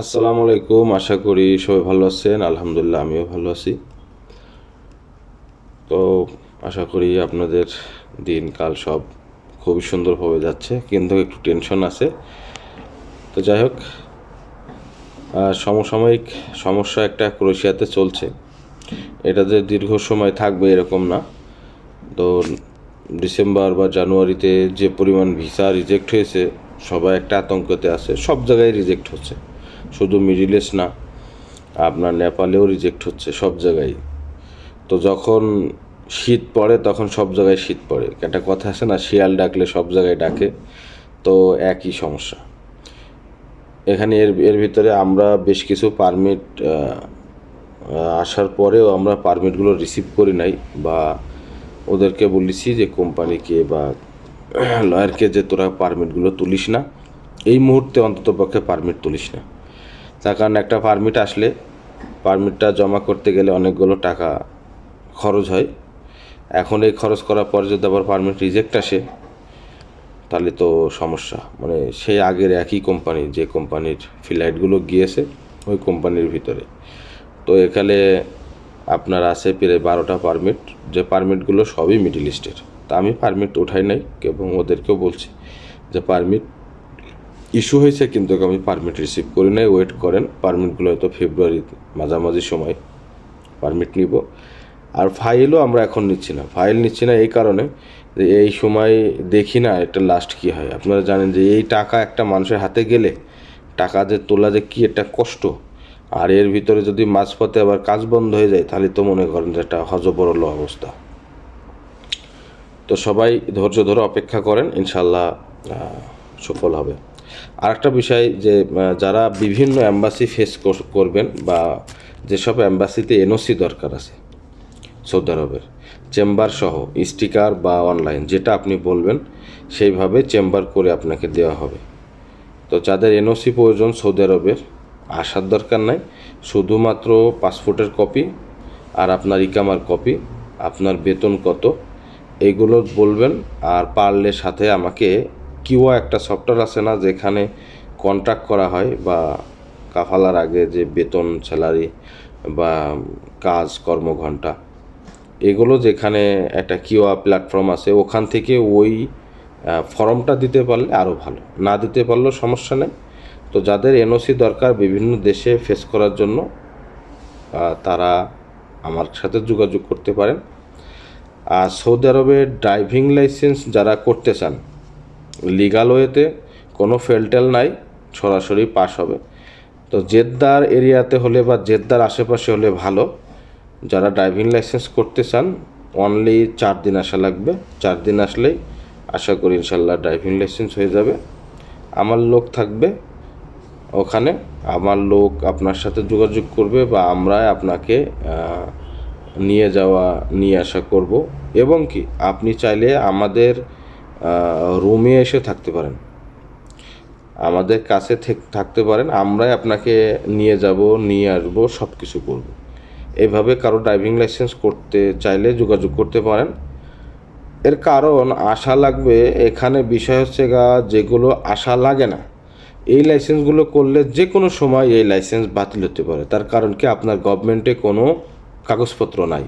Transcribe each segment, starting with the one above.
আসসালামু আলাইকুম, আশা করি সবাই ভালো আছেন। আলহামদুলিল্লাহ, আমিও ভালো আছি। তো আশা করি আপনাদের দিনকাল সব খুবই সুন্দরভাবে যাচ্ছে, কিন্তু একটু টেনশন আছে। তো যাই হোক সমসাময়িক সমস্যা একটা ক্রোয়েশিয়াতে চলছে। এটা যে দীর্ঘ সময় থাকবে এরকম না। তো ডিসেম্বর বা জানুয়ারিতে যে পরিমাণ ভিসা রিজেক্ট হয়েছে, সবাই একটা আতঙ্কতে আছে, সব জায়গায় রিজেক্ট হচ্ছে। শুধু মিডিল ইস্ট না, আপনার নেপালেও রিজেক্ট হচ্ছে সব জায়গায়। তো যখন শীত পড়ে তখন সব জায়গায় শীত পড়ে। একটা কথা আছে না, শিয়াল ডাকলে সব জায়গায় ডাকে, তো একই সমস্যা। এখানে এর এর ভিতরে আমরা বেশ কিছু পারমিট আসার পরেও আমরা পারমিটগুলো রিসিভ করি নাই বা ওদেরকে বলেছি যে কোম্পানিকে বা লয়ারকে যে তোরা পারমিটগুলো তুলিস না, এই মুহূর্তে অন্তত পক্ষে পারমিট তুলিস না। তার কারণ একটা পারমিট আসলে। পারমিটটা জমা করতে গেলে অনেকগুলো টাকা খরচ হয়। এখন এই খরচ করার পর যদি আবার পারমিট রিজেক্ট আসে, তাহলে তো সমস্যা। মানে সেই আগের একই কোম্পানি যে কোম্পানির ফ্লাইটগুলো গিয়েছে, ওই কোম্পানির ভিতরে। তো এখানে আপনার আছে প্রায় বারোটা পারমিট যে পারমিটগুলো সবই মিডিল ইস্টের তা আমি পারমিট উঠাই নাই এবং ওদেরকেও বলছি যে পারমিট ইস্যু হয়েছে কিন্তু আমি পারমিট রিসিভ করি নাই ওয়েট করেন। পারমিটগুলো হয়তো ফেব্রুয়ারি মাঝামাঝি সময় পারমিট নিব। আর ফাইলও আমরা এখন নিচ্ছি না। ফাইল নিচ্ছি না এই কারণে যে এই সময় দেখি না এটা লাস্ট কী হয়। আপনারা জানেন যে এই টাকা একটা মানুষের হাতে গেলে টাকা যে তোলা যে কী একটা কষ্ট। আর এর ভিতরে যদি মাঝপথে আবার কাজ বন্ধ হয়ে যায়, তাহলে তো মনে করেন যে একটা হজবরল অবস্থা। তো সবাই ধৈর্য ধরে অপেক্ষা করেন ইনশাল্লাহ সফল হবে। আরেকটা বিষয় যে যারা বিভিন্ন অ্যাম্বাসি ফেস করবেন বা যেসব অ্যাম্বাসিতে এনওসি দরকার আছে, সৌদি আরবের, চেম্বার সহ, স্টিকার বা অনলাইন যেটা আপনি বলবেন, সেইভাবে চেম্বার করে আপনাকে দেওয়া হবে। তো যাদের এনওসি প্রয়োজন সৌদি আরবের, আসার দরকার নাই, শুধুমাত্র পাসপোর্টের কপি আর আপনার ইকামার কপি আপনার বেতন কত, এগুলো বলবেন আর পারলে সাথে আমাকে কিউয়া একটা সফটওয়্যার আছে না, যেখানে কন্ট্রাক্ট করা হয় বা কাফালার আগে যে বেতন স্যালারি বা কাজ, কর্মঘণ্টা, এগুলো যেখানে একটা কিউয়া প্ল্যাটফর্ম আছে, ওখান থেকে ওই ফর্মটা দিতে পারলে আরও ভালো। না দিতে পারলেও সমস্যা নেই। তো যাদের এনওসি দরকার বিভিন্ন দেশে ফেস করার জন্য তারা আমার সাথে যোগাযোগ করতে পারেন। আর সৌদি আরবে ড্রাইভিং লাইসেন্স যারা করতে চান লিগাল ওয়েতে কোনো ফেলটেল নাই, সরাসরি পাস হবে। তো জেদ্দার এরিয়াতে হলে বা জেদ্দার আশেপাশে হলে ভালো। যারা ড্রাইভিং লাইসেন্স করতে চান অনলি চার দিন আসা লাগবে। চার দিন আসলেই আশা করি ইনশাল্লাহ ড্রাইভিং লাইসেন্স হয়ে যাবে। আমার লোক থাকবে ওখানে। আমার লোক আপনার সাথে যোগাযোগ করবে বা আমরা আপনাকে নিয়ে যাওয়া, নিয়ে আসা করব। এবং কি, আপনি চাইলে আমাদের রুমে এসে থাকতে পারেন। আমাদের কাছে থেক- থাকতে পারেন, আমরাই আপনাকে নিয়ে যাব, নিয়ে আসব সব কিছু করব। এভাবে কারও ড্রাইভিং লাইসেন্স করতে চাইলে যোগাযোগ করতে পারেন। এর কারণ, আশা লাগবে, এখানে বিষয় হচ্ছে গা, যেগুলো আশা লাগে না, এই লাইসেন্সগুলো করলে যে কোনো সময় এই লাইসেন্স বাতিল হতে পারে। তার কারণ কি, আপনার গভর্নমেন্টে কোনো কাগজপত্র নাই।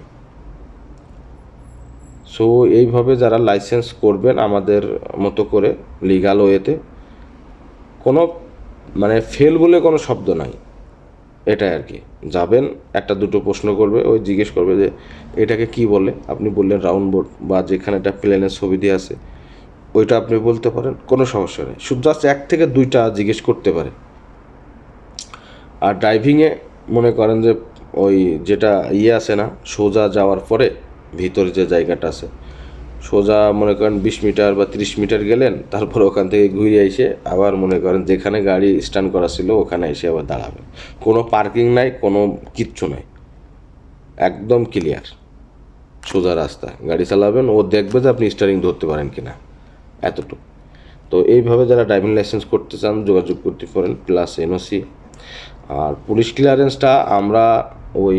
সো এইভাবে যারা লাইসেন্স করবেন আমাদের মতো করে লিগাল ওয়েতে কোনো মানে ফেল বলে কোনো শব্দ নাই। এটাই আর কি। যাবেন, একটা দুটো প্রশ্ন করবে, ওই জিজ্ঞেস করবে যে, এটাকে কি বলে? আপনি বললেন রাউন্ড বোর্ড বা যেখানে একটা প্লেনের ছবি দিয়ে আছে, ওইটা আপনি বলতে পারেন, কোনো সমস্যা নেই। শুধু জাস্ট এক থেকে দুইটা জিজ্ঞেস করতে পারে। আর ড্রাইভিংয়ে মনে করেন যে, ওই যেটা ইয়ে আছে না, সোজা যাওয়ার পরে ভিতরে যে জায়গাটা আছে। সোজা মনে করেন বিশ মিটার বা তিরিশ মিটার গেলেন, তারপর ওখান থেকে ঘুরে এসে আবার মনে করেন যেখানে গাড়ি স্ট্যান্ড করা ছিল, ওখানে এসে আবার দাঁড়াবেন। কোনো পার্কিং নাই, কোনো কিচ্ছু নাই। একদম ক্লিয়ার সোজা রাস্তা। গাড়ি চালাবেন, ও দেখবে যে আপনি স্টারিং ধরতে পারেন কি না এতটুকু। তো এইভাবে যারা ড্রাইভিং লাইসেন্স করতে চান, যোগাযোগ করতে পারেন প্লাস এনওসি আর পুলিশ ক্লিয়ারেন্সটা আমরা ওই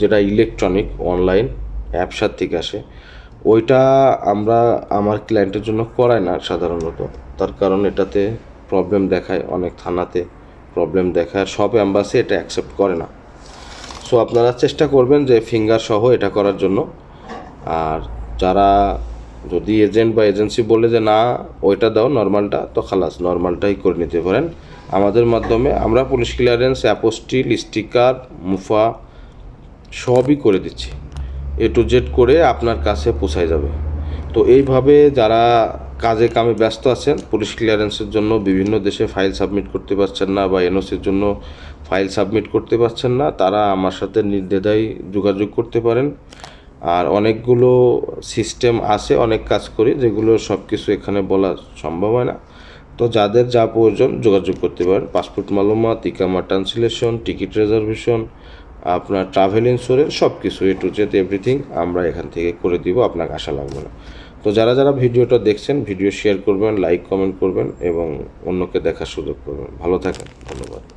যেটা ইলেকট্রনিক অনলাইন অ্যাপসার থেকে আসে। ওইটা আমরা আমার ক্লায়েন্টের জন্য করাই না সাধারণত। তার কারণ এটাতে প্রবলেম দেখায়, অনেক থানাতে প্রবলেম দেখায়, সব অ্যাম্বাসি এটা অ্যাকসেপ্ট করে না। সো আপনারা চেষ্টা করবেন যে ফিঙ্গার সহ এটা করার জন্য। আর যারা যদি এজেন্ট বা এজেন্সি বলে যে, না, ওইটা দাও নর্মালটা তো খালাস নর্মালটাই করে নিতে পারেন। আমাদের মাধ্যমে আমরা পুলিশ ক্লিয়ারেন্স অ্যাপোস্টিল স্টিকার মুফা সবই করে দিচ্ছি। এ টু জেড করে আপনার কাছে পৌঁছায় যাবে। তো এইভাবে যারা কাজে কামে ব্যস্ত আছেন, পুলিশ ক্লিয়ারেন্সের জন্য বিভিন্ন দেশে ফাইল সাবমিট করতে পারছেন না বা এনওসির জন্য ফাইল সাবমিট করতে পারছেন না, তারা আমার সাথে নির্দ্বিধায় যোগাযোগ করতে পারেন। আর অনেকগুলো সিস্টেম আছে, অনেক কাজ করি, যেগুলো সব কিছু এখানে বলা সম্ভব হয় না। তো যাদের যা প্রয়োজন যোগাযোগ করতে পারেন। পাসপোর্ট মালুমাত ইকামা ট্রান্সলেশন টিকিট রিজার্ভেশন আপনার ট্রাভেল ইন্স্যুরেন্স সব কিছু এ টু জেড এভরিথিং আমরা এখান থেকে করে দিব আপনাকে আশা লাগবে না তো যারা যারা ভিডিওটা দেখছেন, ভিডিও শেয়ার করবেন লাইক কমেন্ট করবেন এবং অন্যকে দেখার সুযোগ করবেন। ভালো থাকেন, ধন্যবাদ।